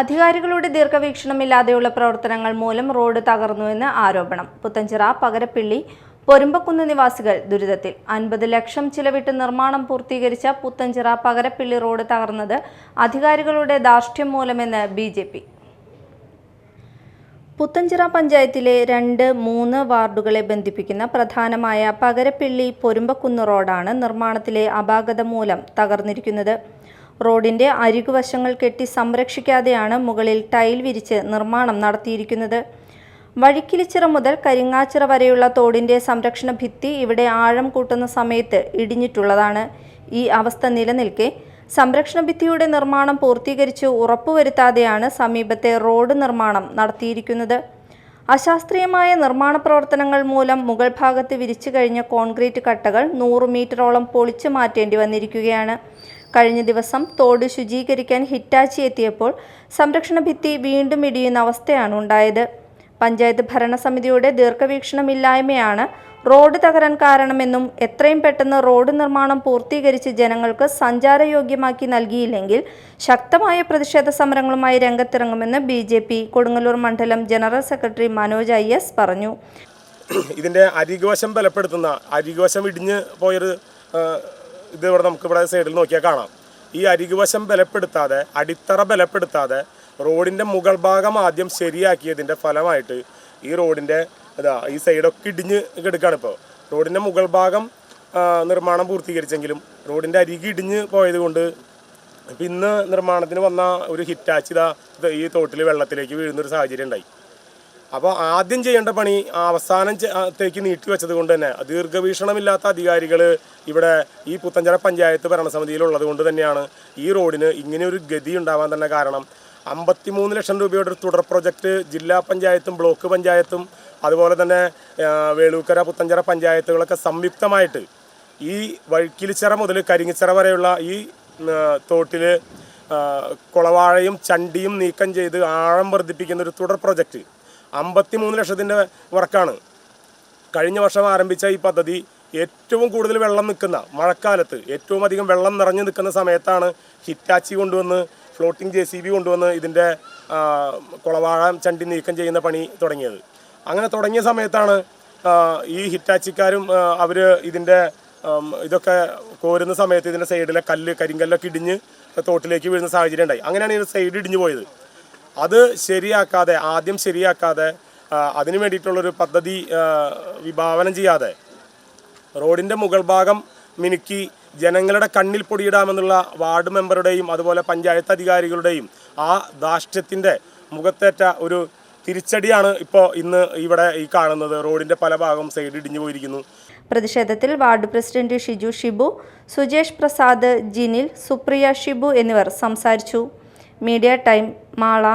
അധികാരികളുടെ ദീർഘവീക്ഷണമില്ലാതെയുള്ള പ്രവർത്തനങ്ങൾ മൂലം റോഡ് തകർന്നുവെന്ന് ആരോപണം. പുത്തഞ്ചിറ പകരപ്പിള്ളി പൊരുമ്പക്കുന്ന് നിവാസികൾ ദുരിതത്തിൽ. അൻപത് ലക്ഷം ചിലവിട്ട് നിർമ്മാണം പൂർത്തീകരിച്ച പുത്തഞ്ചിറ പകരപ്പിള്ളി റോഡ് തകർന്നത് അധികാരികളുടെ ദാർഷ്ട്യം മൂലമെന്ന് ബി ജെ പി. പുത്തഞ്ചിറ പഞ്ചായത്തിലെ രണ്ട് മൂന്ന് വാർഡുകളെ ബന്ധിപ്പിക്കുന്ന പ്രധാനമായ പകരപ്പിള്ളി പൊരുമ്പക്കുന്ന് റോഡാണ് നിർമ്മാണത്തിലെ അപാകത മൂലം തകർന്നിരിക്കുന്നത്. റോഡിന്റെ അരികുവശങ്ങൾ കെട്ടി സംരക്ഷിക്കാതെയാണ് മുകളിൽ ടൈൽ വിരിച്ച് നിർമ്മാണം നടത്തിയിരിക്കുന്നത്. വഴിക്കിലിച്ചിറ മുതൽ കരിങ്ങാച്ചിറ വരെയുള്ള തോടിന്റെ സംരക്ഷണ ഭിത്തി ഇവിടെ ആഴം കൂട്ടുന്ന സമയത്ത് ഇടിഞ്ഞിട്ടുള്ളതാണ്. ഈ അവസ്ഥ നിലനിൽക്കെ സംരക്ഷണ ഭിത്തിയുടെ നിർമ്മാണം പൂർത്തീകരിച്ച് ഉറപ്പുവരുത്താതെയാണ് സമീപത്തെ റോഡ് നിർമ്മാണം നടത്തിയിരിക്കുന്നത്. അശാസ്ത്രീയമായ നിർമ്മാണ പ്രവർത്തനങ്ങൾ മൂലം മുകൾ ഭാഗത്ത് വിരിച്ചു കഴിഞ്ഞ കോൺക്രീറ്റ് കട്ടകൾ നൂറ് മീറ്ററോളം പൊളിച്ചു മാറ്റേണ്ടി വന്നിരിക്കുകയാണ്. കഴിഞ്ഞ ദിവസം തോട് ശുചീകരിക്കാൻ ഹിറ്റാച്ചി എത്തിയപ്പോൾ സംരക്ഷണ ഭിത്തി വീണ്ടും ഇടിയുന്ന അവസ്ഥയാണ് ഉണ്ടായത്. പഞ്ചായത്ത് ഭരണസമിതിയുടെ ദീർഘവീക്ഷണമില്ലായ്മയാണ് റോഡ് തകരാൻ കാരണമെന്നും എത്രയും പെട്ടെന്ന് റോഡ് നിർമ്മാണം പൂർത്തീകരിച്ച് ജനങ്ങൾക്ക് സഞ്ചാരയോഗ്യമാക്കി നൽകിയില്ലെങ്കിൽ ശക്തമായ പ്രതിഷേധ സമരങ്ങളുമായി രംഗത്തിറങ്ങുമെന്ന് ബി ജെ പി കൊടുങ്ങല്ലൂർ മണ്ഡലം general secretary Manoj I S പറഞ്ഞു. ഇതിന്റെ അരികോശം ബലപ്പെടുത്തുന്ന അരികോശം ഇടിഞ്ഞ് പോയൊരു ഇത് ഇവിടെ നമുക്ക് ഇവിടെ സൈഡിൽ നോക്കിയാൽ കാണാം. ഈ അരികുവശം ബലപ്പെടുത്താതെ അടിത്തറ ബലപ്പെടുത്താതെ റോഡിന്റെ മുകൾ ഭാഗം ആദ്യം ശരിയാക്കിയതിന്റെ ഫലമായിട്ട് ഈ റോഡിന്റെ ഇതാ ഈ സൈഡൊക്കെ ഇടിഞ്ഞ് കിടക്കുകയാണ് ഇപ്പോൾ. റോഡിന്റെ മുകൾ ഭാഗം നിർമ്മാണം പൂർത്തീകരിച്ചെങ്കിലും റോഡിന്റെ അരികി ഇടിഞ്ഞ് പോയത് കൊണ്ട് ഇപ്പം ഇന്ന് നിർമ്മാണത്തിന് വന്ന ഒരു ഹിറ്റാച്ചി ഇതാ ഈ തോട്ടിൽ വെള്ളത്തിലേക്ക് വീഴുന്നൊരു സാഹചര്യം ഉണ്ടായി. അപ്പോൾ ആദ്യം ചെയ്യേണ്ട പണി അവസാനം തേക്ക് നീട്ടിവെച്ചത് നീട്ടി വെച്ചത് കൊണ്ട് തന്നെ. ദീർഘവീക്ഷണമില്ലാത്ത അധികാരികൾ ഇവിടെ ഈ പുത്തഞ്ചര പഞ്ചായത്ത് ഭരണസമിതിയിലുള്ളത് കൊണ്ട് തന്നെയാണ് ഈ റോഡിന് ഇങ്ങനെ ഒരു ഗതി ഉണ്ടാവാൻ തന്നെ കാരണം. അമ്പത്തിമൂന്ന് ലക്ഷം രൂപയുടെ ഒരു തുടർ പ്രൊജക്റ്റ് ജില്ലാ പഞ്ചായത്തും ബ്ലോക്ക് പഞ്ചായത്തും അതുപോലെ തന്നെ വേളൂക്കര പുത്തഞ്ചര പഞ്ചായത്തുകളൊക്കെ സംയുക്തമായിട്ട് ഈ വഴുക്കിലിച്ചിറ മുതൽ കരിങ്ങിച്ചിറ വരെയുള്ള ഈ തോട്ടിൽ കുളവാഴയും ചണ്ടിയും നീക്കം ചെയ്ത് ആഴം വർദ്ധിപ്പിക്കുന്ന ഒരു തുടർ പ്രൊജക്റ്റ് അമ്പത്തിമൂന്ന് ലക്ഷത്തിന്റെ വർക്കാണ്. കഴിഞ്ഞ വർഷം ആരംഭിച്ച ഈ പദ്ധതി ഏറ്റവും കൂടുതൽ വെള്ളം നിൽക്കുന്ന മഴക്കാലത്ത് ഏറ്റവും അധികം വെള്ളം നിറഞ്ഞു നിൽക്കുന്ന സമയത്താണ് ഹിറ്റാച്ചി കൊണ്ടുവന്ന് ഫ്ലോട്ടിംഗ് ജെ സി ബി കൊണ്ടുവന്ന് ഇതിന്റെ കുളവാഴ ചണ്ടി നീക്കം ചെയ്യുന്ന പണി തുടങ്ങിയത്. അങ്ങനെ തുടങ്ങിയ സമയത്താണ് ഈ ഹിറ്റാച്ചിക്കാരും അവർ ഇതിന്റെ ഇതൊക്കെ കോരുന്ന സമയത്ത് ഇതിന്റെ സൈഡിലെ കല്ല് കരിങ്കല്ലൊക്കെ ഇടിഞ്ഞ് തോട്ടിലേക്ക് വീഴുന്ന സാഹചര്യം ഉണ്ടായി. അങ്ങനെയാണ് ഇതിന്റെ സൈഡ് ഇടിഞ്ഞു പോയത്. അത് ശരിയാക്കാതെ ആദ്യം ശരിയാക്കാതെ അതിന് വേണ്ടിയിട്ടുള്ളൊരു പദ്ധതി വിഭാവനം ചെയ്യാതെ റോഡിന്റെ മുകൾ ഭാഗം മിനുക്കി ജനങ്ങളുടെ കണ്ണിൽ പൊടിയിടാമെന്നുള്ള വാർഡ് മെമ്പറുടെയും അതുപോലെ പഞ്ചായത്ത് അധികാരികളുടെയും ആ ധാർഷ്ട്യത്തിന്റെ മുഖത്തേറ്റ ഒരു തിരിച്ചടിയാണ് ഇപ്പോൾ ഇന്ന് ഇവിടെ ഈ കാണുന്നത്. റോഡിന്റെ പല ഭാഗം സൈഡ് ഇടിഞ്ഞു പോയിരിക്കുന്നു. പ്രതിഷേധത്തിൽ വാർഡ് പ്രസിഡന്റ് ഷിജു ഷിബു സുജേഷ് പ്രസാദ് ജിനിൽ സുപ്രിയ ഷിബു എന്നിവർ സംസാരിച്ചു. Media time Mala